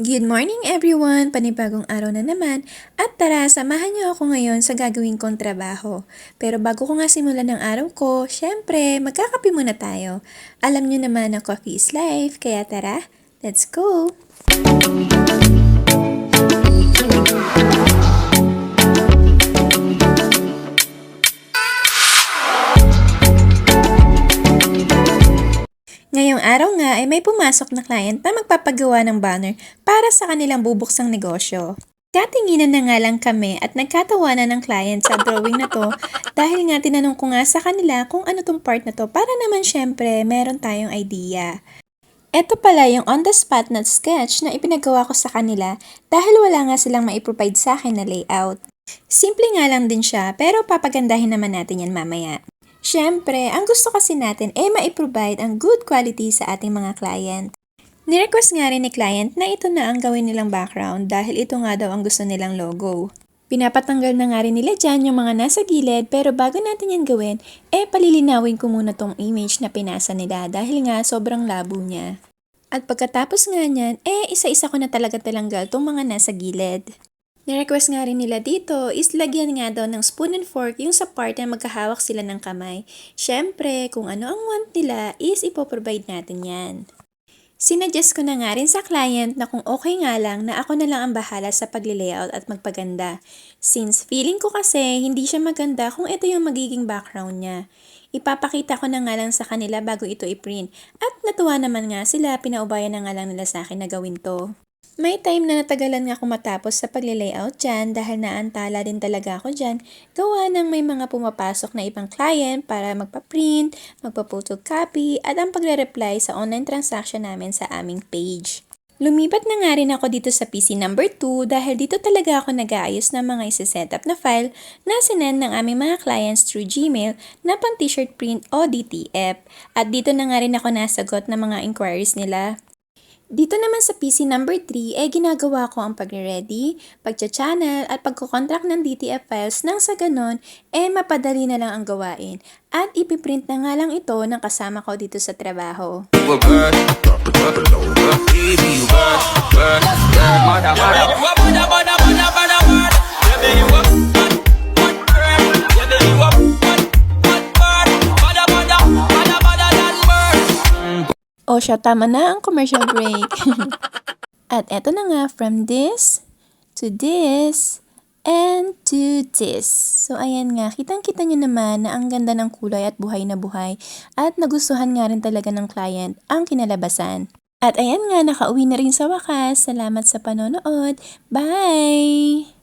Good morning everyone! Panibagong araw na naman at tara samahan niyo ako ngayon sa gagawin kong trabaho. Pero bago ko nga simulan ng araw ko, syempre magkakape muna tayo. Alam niyo naman na coffee is life, kaya tara, let's go! Ngayong araw nga ay may pumasok na client na magpapagawa ng banner para sa kanilang bubuksang negosyo. Katinginan na nga lang kami at nagkatawanan ng client sa drawing na to dahil nga tinanong ko nga sa kanila kung ano tong part na to para naman syempre meron tayong idea. Ito pala yung on-the-spot na sketch na ipinagawa ko sa kanila dahil wala nga silang maiprovide sa akin na layout. Simple nga lang din siya pero papagandahin naman natin yan mamaya. Siyempre, ang gusto kasi natin ay maiprovide ang good quality sa ating mga client. Nirequest nga rin ni client na ito na ang gawin nilang background dahil ito nga daw ang gusto nilang logo. Pinapatanggal na nga rin nila dyan yung mga nasa gilid pero bago natin yan gawin, eh palilinawin ko muna tong image na pinasa nila dahil nga sobrang labo niya. At pagkatapos nga niyan, eh isa-isa ko na talaga talanggal tong mga nasa gilid. Nirequest nga rin nila dito is lagyan nga daw ng spoon and fork yung sa part na magkahawak sila ng kamay. Siyempre, kung ano ang want nila is ipoprovide natin yan. Sinuggest ko na nga rin sa client na kung okay nga lang na ako na lang ang bahala sa pagli-layout at magpaganda. Since feeling ko kasi hindi siya maganda kung ito yung magiging background niya. Ipapakita ko na nga lang sa kanila bago ito i-print. At natuwa naman nga sila, pinaubayan na nga lang nila sa akin na gawin to. May time na natagalan nga ako matapos sa pagli-layout dyan dahil naantala din talaga ako dyan. Gawa ng may mga pumapasok na ibang client para magpa-print, magpa-photocopy at ang pagre-reply sa online transaction namin sa aming page. Lumipat na nga rin ako dito sa PC number 2 dahil dito talaga ako nag-aayos ng mga isi-setup na file na sinend ng aming mga clients through Gmail na pang t-shirt print o DTF. At dito na nga rin ako nasagot ng mga inquiries nila. Dito naman sa PC number 3, eh ginagawa ko ang pagre-ready, pagcha-channel at pagkukontract ng DTF files nang sa ganon, eh mapadali na lang ang gawain. At ipiprint na nga lang ito ng kasama ko dito sa trabaho. O siya, tama na ang commercial break. At eto na nga, from this to this and to this. So ayan nga, kitang-kita nyo naman na ang ganda ng kulay at buhay na buhay at nagustuhan nga rin talaga ng client ang kinalabasan. At ayan nga, nakauwi na rin sa wakas. Salamat sa panonood. Bye!